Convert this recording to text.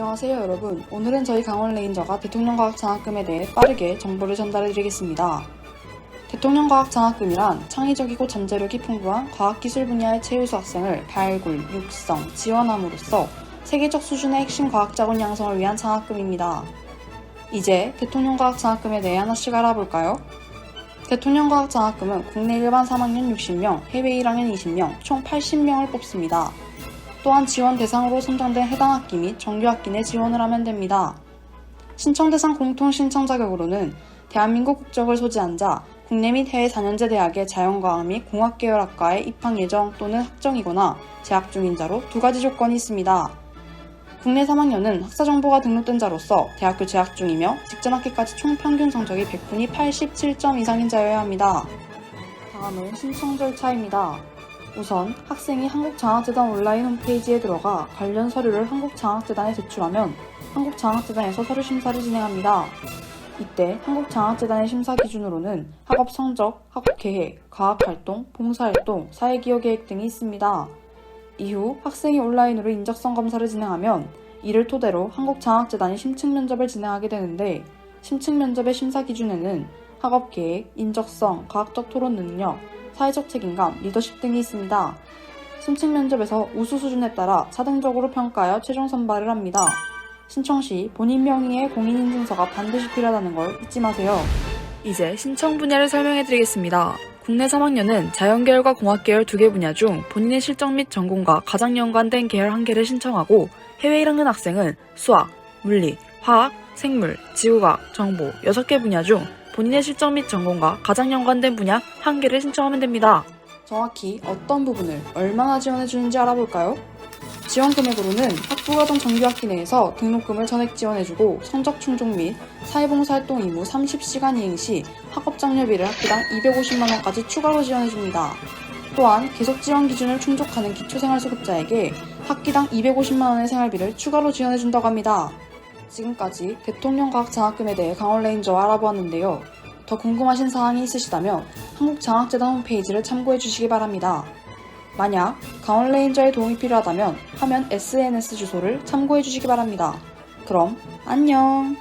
안녕하세요 여러분. 오늘은 저희 강원 레인저가 대통령과학 장학금에 대해 빠르게 정보를 전달해 드리겠습니다. 대통령과학 장학금이란 창의적이고 잠재력이 풍부한 과학기술 분야의 최우수 학생을 발굴, 육성, 지원함으로써 세계적 수준의 핵심 과학자원 양성을 위한 장학금입니다. 이제 대통령과학 장학금에 대해 하나씩 알아볼까요? 대통령과학 장학금은 국내 일반 3학년 60명, 해외 1학년 20명, 총 80명을 뽑습니다. 또한 지원 대상으로 선정된 해당 학기 및 정규학기 내 지원을 하면 됩니다. 신청 대상 공통 신청 자격으로는 대한민국 국적을 소지한 자, 국내 및 해외 4년제 대학의 자연과학 및 공학계열학과에 입학 예정 또는 학정이거나 재학 중인 자로 두 가지 조건이 있습니다. 국내 3학년은 학사정보가 등록된 자로서 대학교 재학 중이며 직전 학기까지 총 평균 성적이 100분이 87점 이상인 자여야 합니다. 다음은 신청 절차입니다. 우선 학생이 한국장학재단 온라인 홈페이지에 들어가 관련 서류를 한국장학재단에 제출하면 한국장학재단에서 서류 심사를 진행합니다. 이때 한국장학재단의 심사 기준으로는 학업 성적, 학업 계획, 과학활동, 봉사활동, 사회기여 계획 등이 있습니다. 이후 학생이 온라인으로 인적성 검사를 진행하면 이를 토대로 한국장학재단이 심층 면접을 진행하게 되는데 심층 면접의 심사 기준에는 학업 계획, 인적성, 과학적 토론 능력, 사회적 책임감, 리더십 등이 있습니다. 심층 면접에서 우수 수준에 따라 차등적으로 평가하여 최종 선발을 합니다. 신청 시 본인 명의의 공인인증서가 반드시 필요하다는 걸 잊지 마세요. 이제 신청 분야를 설명해 드리겠습니다. 국내 3학년은 자연계열과 공학계열 두 개 분야 중 본인의 실적 및 전공과 가장 연관된 계열 한 개를 신청하고 해외 1학년 학생은 수학, 물리, 화학, 생물, 지구과학, 정보 6개 분야 중 본인의 실적 및 전공과 가장 연관된 분야 한 개를 신청하면 됩니다. 정확히 어떤 부분을 얼마나 지원해 주는지 알아볼까요? 지원 금액으로는 학부가동 정규학기 내에서 등록금을 전액 지원해주고 성적 충족 및 사회봉사활동 의무 30시간 이행 시 학업장려비를 학기당 250만원까지 추가로 지원해줍니다. 또한 계속 지원 기준을 충족하는 기초생활수급자에게 학기당 250만원의 생활비를 추가로 지원해준다고 합니다. 지금까지 대통령과학 장학금에 대해 강원레인저와 알아보았는데요. 더 궁금하신 사항이 있으시다면 한국장학재단 홈페이지를 참고해 주시기 바랍니다. 만약 강원레인저의 도움이 필요하다면 화면 SNS 주소를 참고해 주시기 바랍니다. 그럼 안녕!